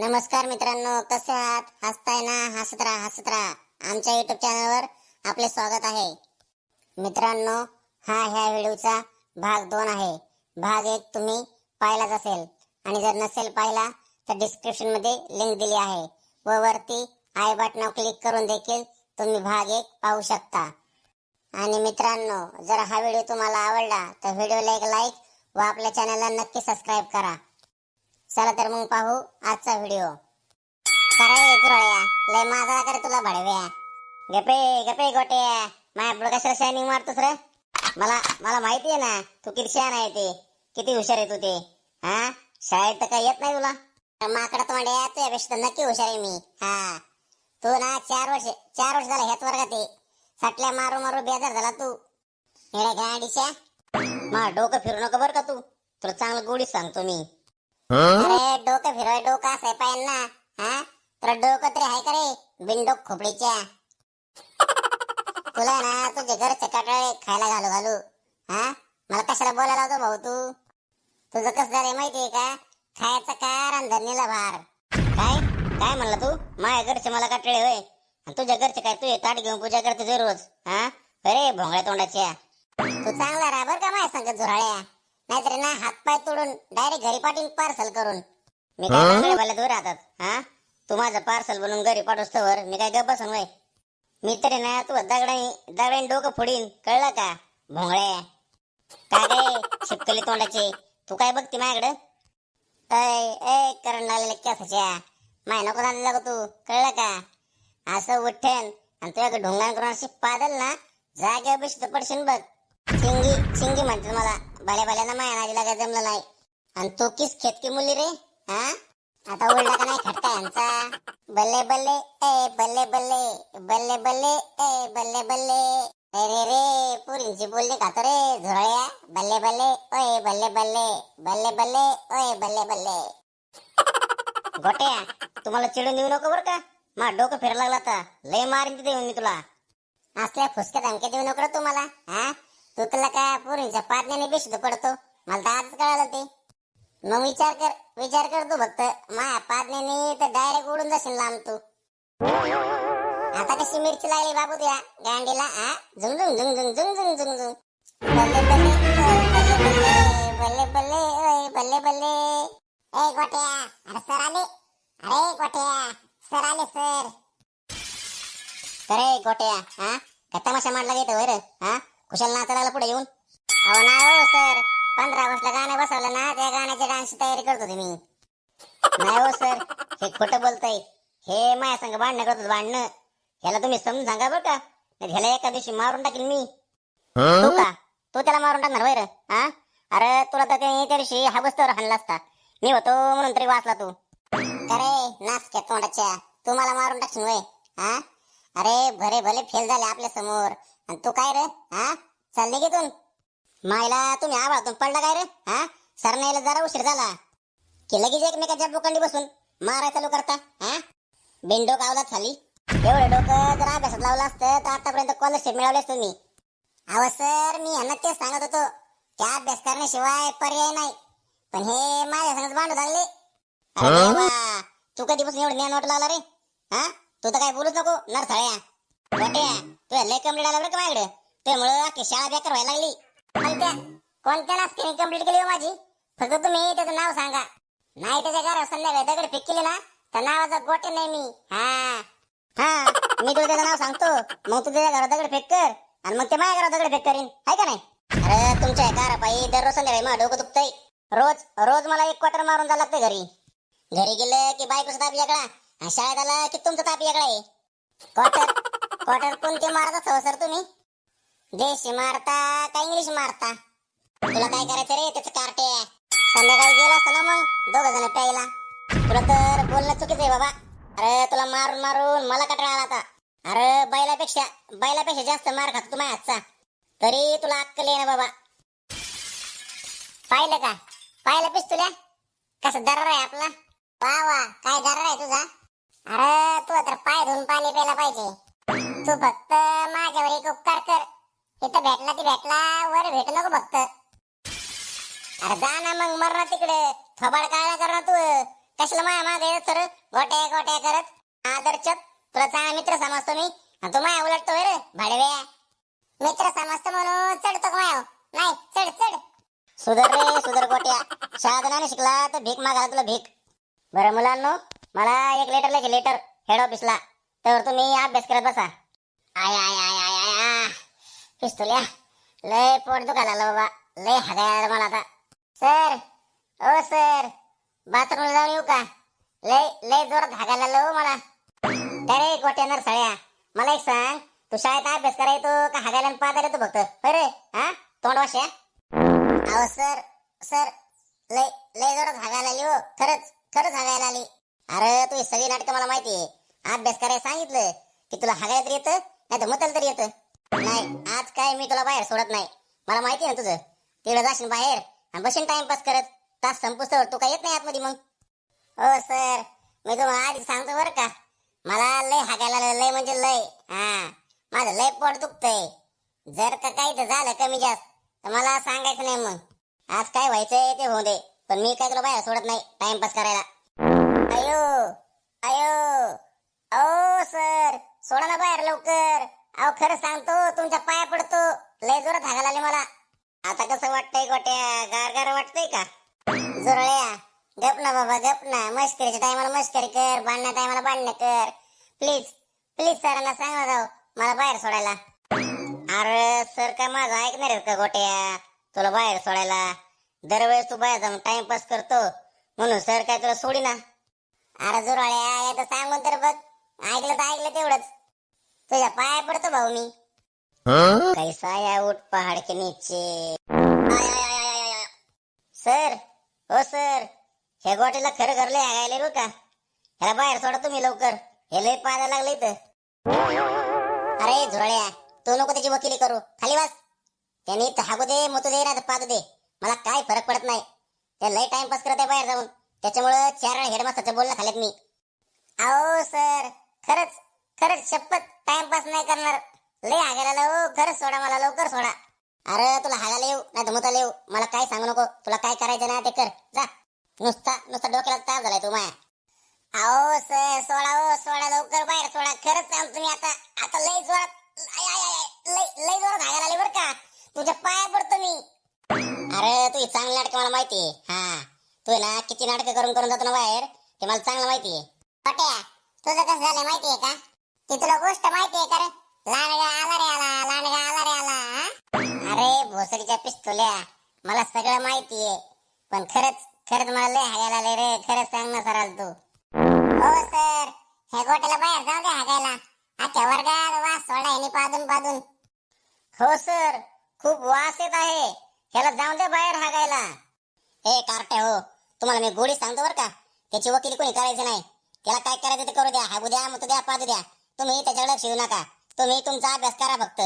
नमस्कार मित्रांनो कसे आहात? हसताय ना? हसत राहा हसत राहा. आमच्या युट्यूब चॅनलवर आपले स्वागत आहे. मित्रांनो हा ह्या व्हिडिओचा भाग दोन आहे. भाग एक तुम्ही पाहिलाच असेल. आणि जर नसेल पाहिला तर डिस्क्रिप्शनमध्ये लिंक दिली आहे. व वरती आय बटनावर क्लिक करून देखील तुम्ही भाग एक पाहू शकता. आणि मित्रांनो जर हा व्हिडिओ तुम्हाला आवडला तर व्हिडिओला एक लाईक व आपल्या चॅनलला नक्की सबस्क्राईब करा. चला तर मग पाहू आजचा व्हिडिओ. करे तुरळ्या लय माझा करे तुला भडव्या. गपे गपे गोटे माझ्या पुढे कशाला शायनिंग मारतोस रे? मला मला माहिती आहे ना तू किती शहाण आहे ते. किती हुशार आहे तू ते. हा? शाळेत तर काही येत नाही तुला. माकडा तोंड्या तुझ्यापेक्षा तर नक्की हुशार आहे मी. हा. तू ना चार वर्ष चार वर्ष झाला ह्याच वर्गात आहे. साठल्या मारू मारू बेजार झाला तू. गाडीच्या. मा डोकं फिरू नको बरं का तू. तुला चांगलं गोडी सांगतो मी. अरे डोकं फिरवाय डोकं असं पाहिजे ना हा? तुला डोकं तरी आहे का रे? बिनडोक खोपडीच्या. तुला ना तुझे घरचे कटाळे खायला घालू घालू. हा? मला कशाला बोलायला होतो भाऊ तू? तुझं कसं झालंय माहितीये का? खायचं कार आणि धरणीला भार. काय? काय म्हणला तू? माझ्या घरचे मला कटाळे होय. आणि तुझ्या घरचे काय? तुझे ताट घेऊन पूजा करते ते रोज. हा? अरे भोंगळ्या तोंडाच्या. तू चांगला राहा बरं का माझ्या संगत झुराळ्या? नाहीतर ना हातपाय तोडून डायरेक्ट घरी पाठवून पार्सल करून. मी काय दूर राहतात हा? तू माझं पार्सल बनवून घरी पाठवस तर मी काय गप्प वय मी तरी ना तू दगडाने दगडाने डोकं फोडीन कळलं का? भोंगळे. काय रे शिपकली तोंडाचे? तू काय बघते माझ्याकडं? ऐ ऐ करण लागलेले केसाच्या. माय नको झालेला तू कळलं का? असं उठेन आणि तुझ्याकडे ढोंगाण करून अशी पादल ना जाग्या बसत पडशील बघ. चिंगी चिंगी म्हणतात मला. भल्या भल्यानं माया नाजीला काय जमलं नाही आणि तो किस खेतकी मुली रे? हा? आता उलटा का नाही खटका यांचा? बल्ले बल्ले ए बल्ले बल्ले बल्ले बल्ले ए बल्ले बल्ले. अरे रे पुरींची बोलली खातो रे झोळ्या. बल्ले बल्ले ओय बल्ले बल्ले बल्ले बल्ले ओय बल्ले बल्ले. गोट्या तुम्हाला चिडून देऊ नको बरं का? मा डोकं फिरायला लागला तर लय मारीन तिथे येऊन मी तुला. असल्या फुसक्या धमक्या देऊ नको तुम्हाला हा? तू तुला काय पोरींच्या पाटण्याने बेशुद्ध पडतो. मला तर आजच कळालं ते. मग विचार कर विचार कर तू फक्त. माया पाटण्याने तर डायरेक्ट उडून जाशील लांब तू. आता कशी मिरची लागली बाबू तुया? गांडीला हा झुंग झुंग झुंग झुंग झुंग झुंग झुंग झुंग. बल्ले बल्ले बल्ले बल्ले बल्ले बल्ले ए गोट्या. अरे सर आले. अरे गोट्या. सर आले सर. अरे गोट्या हा काय तमाशा मांडला घेतो वर? हा कुशाल नाचायला पुढे येऊन अहो ना हो सर. पंधरा ऑगस्टला गाणं बसवलं ना त्या गाण्याची डान्सची तयारी करत होते मी. नाही हो सर. हे खोटं बोलताय. हे माझ्या संग भांडणं करतो भांडणं. ह्याला तुम्ही समजून सांगा बरं का. नाही ह्याला एका दिवशी मारून टाकील मी. तू का? तू त्याला मारून टाकणार वैर हा? अरे तुला तर त्या दिवशी हा बसतावर हाणला असता मी होतो म्हणून तरी वाचला तू. अरे नाच तोंडाच्या. तू मला मारून टाकशील वय हा? अरे भरे भले फेल झाले आपल्यासमोर. आणि तू काय रे? हा? चालले घेतून मायला तुम्ही आवाळतून पडला काय रे? हा? सरनाईला जरा उशीर झाला. की लगेच एकमेकाच्या बोकांडी बसून मारायला चालू करता हा? बिंडो कावला खाली. एवढं डोकं जर अभ्यासात लावलं असतं तर आतापर्यंत स्कॉलरशिप मिळवली असतो मी अहो सर मी यांना तेच सांगत होतो. त्या अभ्यास करण्याशिवाय पर्याय नाही. पण हे माझ्या संगच भांडू लागले. अरे देवा, तू कधीपासून एवढं ज्ञान वाटू लागला रे? हा? तू तर काय बोलूच नको नरसाळ्या गोट्या. तू लय कंप्लीट आला बरं का माझ्याकडे? त्यामुळे अख्खी शाळा बेकार व्हायला लागली. कोणत्या कोणत्या नास्तीने कंप्लीट केली हो माझी? फक्त तुम्ही त्याचं नाव सांगा. नाही त्याच्या घरावर संध्याकाळी दगड फेक केली ना तर नावाचा गोटे नाही मी. हा. हा मी तुला त्याचं नाव सांगतो. मग तू त्याच्या घरात दगड फेक कर. आणि मग ते माझ्या घरात दगड फेक करीन. हाय का नाही? अरे तुमच्या घरा पायी दररोज संध्याकाळी माझं डोकं दुखतंय. रोज रोज मला एक क्वार्टर मारून जायला लागतं घरी. घरी गेलं की बायकोचा ताप वेगळा. शाळेत आला की तुमचा ताप वेगळा आहे. क्वार्टर क्वार्टर कोणते मारता असतो सर तुम्ही? देशी मारता का इंग्लिश मारता? तुला काय करायचं रे? त्याचं कार्टे संध्याकाळी गेला असता ना मग? दोघ जण प्यायला. तुला तर बोलणं चुकीचं आहे बाबा. अरे तुला मारून मारून मला कटाळा आला आता अरे बैलापेक्षा बैलापेक्षा जास्त मार खातो तुम्हा आजचा तरी तुला अक्कल ये ना बाबा. पाहिलं का? पाहिलं पिस तुला? कसं दरार आहे आपला? वा वा. काय दरार आहे तुझा? अरे तू तर पाय धुवून पाणी प्यायला पाहिजे. तू फक्त माझ्यावर एक उपकार कर. इथं भेटला ती भेटला वर भेटू नको फक्त. अरे जा ना मग मर ना तिकडे. थोबाड काळा कर ना तू. कशाला माया मागे सर? गोट्या गोट्या करत. आदरचत तुला चांगला मित्र समजतो मी. आणि तू माया उलटतो रे भाडव्या मित्र समजतो म्हणून चढतो का माया नाही चढ चढ. सुधर रे सुधर गोट्या. शाळा शिकला तर भीक मागाला तुला भीक. बरं मुलांनो मला एक लेटर लिखे लेटर हेड ऑफिसला तर तुम्ही अभ्यास करत बसा. आय आय आय आय आय आय. पिस्तुल्या. लय पोट दुखायला लागलं बाबा. लय हागायला मला आता. सर ओ सर. बाथरूमला जाऊन येऊ का? लय लय जोरात हागायला लागलं हो मला. अरे गोट्या नरसाळ्या मला एक सांग तू शाळेत अभ्यास करायचो का हागायला आणि पाहायला तू फक्त? होय हा? तोंड वाशा अहो सर सर. लय लय जोरात हागायला आली हो. खरंच खरंच हागायला आली अरे तू सगळी नाटकं मला माहिती अभ्यास करायला सांगितलं की तुला हागायला येतं. नाही तर मतल तरी येतं नाही आज काय मी तुला बाहेर सोडत नाही. मला माहिती आहे ना तुझं. तिकडे जाशील बाहेर आणि बशीन टाइमपास करत. तास संपुस्तवर तू काय येत नाही आतमध्ये मग. हो सर मी तुम्हाला आधी सांगतो बरं का. मला लय हाकायला लय म्हणजे लय. हा. माझं लय पोट दुखतंय. जर का काही तर झालं कमी जास्त तर मला सांगायचं नाही मग. आज काय व्हायचंय ते होऊ दे. पण मी काय तुला बाहेर सोडत नाही टाइमपास करायला. अयो. अयो. ओ सर सोडा ना बाहेर लवकर. अहो खरं सांगतो तुमच्या पाया पडतो. लय जोरात हागायला आले मला. आता कसं वाटतंय गोट्या? गार गार वाटतंय का? जुरळ्या गप ना बाबा गप ना. मस्करीच्या टायमाला मस्करी कर बांधण्या टायमाला बांधणं कर. प्लीज प्लीज सरांना सांगा जाऊ मला बाहेर सोडायला. अरे सर काय माझं ऐकणार का गोट्या? तुला बाहेर सोडायला. दरवेळेस तू बाहेर जाऊन टाइमपास करतो. म्हणून सर काय तुला सोडी ना अरे जुरळ्या सांगून तर बघ. ऐकलं तर ऐकलं तेवढंच. तुझ्या पाया पडतो भाऊ मी. कैसा या उठ पहाड के नीचे? आय, आय, आय, आय, आय, आय. सर हो सर. हे गोट्याला खरं घरले हागायले बरं का? ह्याला बाहेर सोडा तुम्ही लवकर. हे लय पाहायला लागले इथं. अरे झुरळ्या तू नको त्याची वकिली करू. खाली बस. त्यांनी इथं हागू दे मुतू दे ना पाहू दे. मला काय फरक पडत नाही. ते लय टाइमपास करत आहे बाहेर जाऊन. त्याच्यामुळं चार वेळा हेडमास्टरचं बोलणं खाल्यात मी. अहो सर. खरंच खरंच शपथ टाइमपास नाही करणार. लय हागायला हो खरंच सोडा मला लवकर सोडा. अरे तुला हागायला येऊ नाही तर येऊ. मला काय सांगू नको. तुला काय करायचं ना ते कर. जा. नुसता नुसता डोक्याला ताप झालाय तू माया. अहो सर सोडा हो सोडा लवकर बाहेर सोडा. खरंच सांग तुम्ही आता आता लय जोरात लय लय जोरात हागायला आले बरं का. तुझ्या पाया पडतो मी. अरे तू चांगली नाटकं मला माहिती हा. तू ना किती नाटकं करून करून जातो ना बाहेर ते मला चांगलं माहिती पट्या. तुझं कसं झालं माहितीये का? ती तुला गोष्ट माहितीये का रे? लांडगा आला रे आला लांडगा आला रे आला हा? अरे भोसडीच्या पिस्तुल्या. मला सगळं माहितीये. पण खरंच खरंच मला लय हागायला आले रे. खरंच सांग ना सराल तू. हो सर. हे गोट्याला बाहेर जाऊ दे हागायला. आजच्या वर्गात वास सोडा यांनी पादून पादून हो सर. खूप वास येत आहे. ह्याला जाऊन दे बाहेर हागायला. हे कार्टे हो. तुम्हाला मी गोडी सांगतो बरं का? त्याची वकिली कोणी करायची नाही. त्याला काय करायचं ते करू द्या. हागू द्या मुतू द्या पादू द्या. तुम्ही त्याच्याकडे देऊ नका. तुम्ही तुमचा अभ्यास करा फक्त.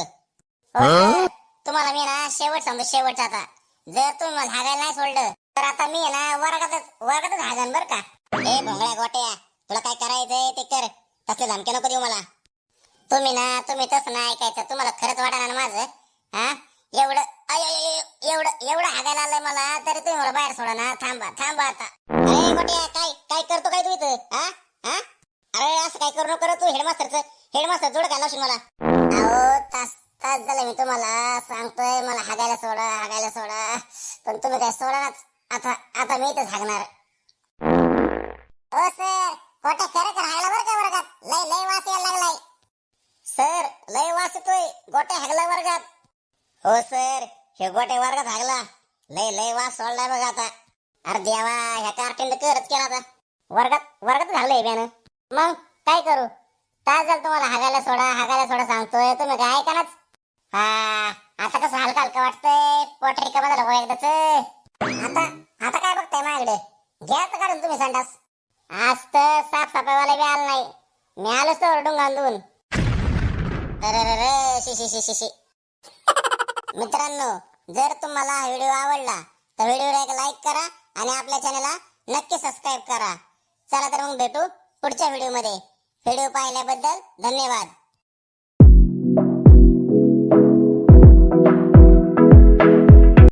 हो? तुम्हाला मी ना शेवट सांगतो शेवटचा आता. जर तुम्ही हागायला नाही सोडलं तर आता मी आहे ना वर्गातच वर्गातच हागन बरं का. ए भोंगळ्या गोट्या तुला काय करायचंय ते कर. तसले धमके नको देऊ मला. तुम्ही ना तुम्ही तसं नाही ऐकायचं. तुम्हाला खरंच वाटणार ना माझं? हा? एवढं आय, एवढं एवढं हागायला आलंय मला तरी तुम्ही मला बाहेर सोडा ना. थांबा थांबा आता. अरे गोट्या काय काय करतो काय तू इथं? हा? हा? अरे असं काय करू नको तू हेडमास्टरचं हेडमास्टर जोड काय लावशील मला? अहो तास तास झालं मी तुम्हाला. सांगतोय मला हागायला सोडा हागायला सोडा. पण तुम्ही काय सोडाच आता आता मी इथंच हागणार. हो सर गोट्या खरंच राहायला बरं का वर्गात? लय लय वास यायला लागलाय. सर लय वास येतोय. गोट्या हागला वर्गात. हो सर हे गोटे वर्गात हागला. लय लय वास सोडलाय बघा आता. अरे देवा ह्या कार्टीन करच केला आता. वर्गात वर्गात झालं त्यानं मग काय करू? काय झालं तुम्हाला हागायला सोडा हागायला सोडा सांगतोय. तुम्ही काय ऐकानाच हा आता कसं हलका हलका वाटतंय. पोट रिकामा झालं एकदाच. आता आता काय बघताय माझ्याकडे घ्या तर काढून तुम्ही संडास? आज तर साफसफाईवाला बी आला नाही. मी आलोच तर ओरडून गांधून. अरे रे रे शी शी शी शी शी. मित्रांनो जर तुम्हाला हा व्हिडिओ आवडला तर व्हिडिओला एक लाईक करा आणि आपल्या चॅनलला नक्की सबस्क्राईब करा. चला तर मग भेटू पुढच्या व्हिडिओमध्ये. व्हिडिओ पाहिल्याबद्दल धन्यवाद.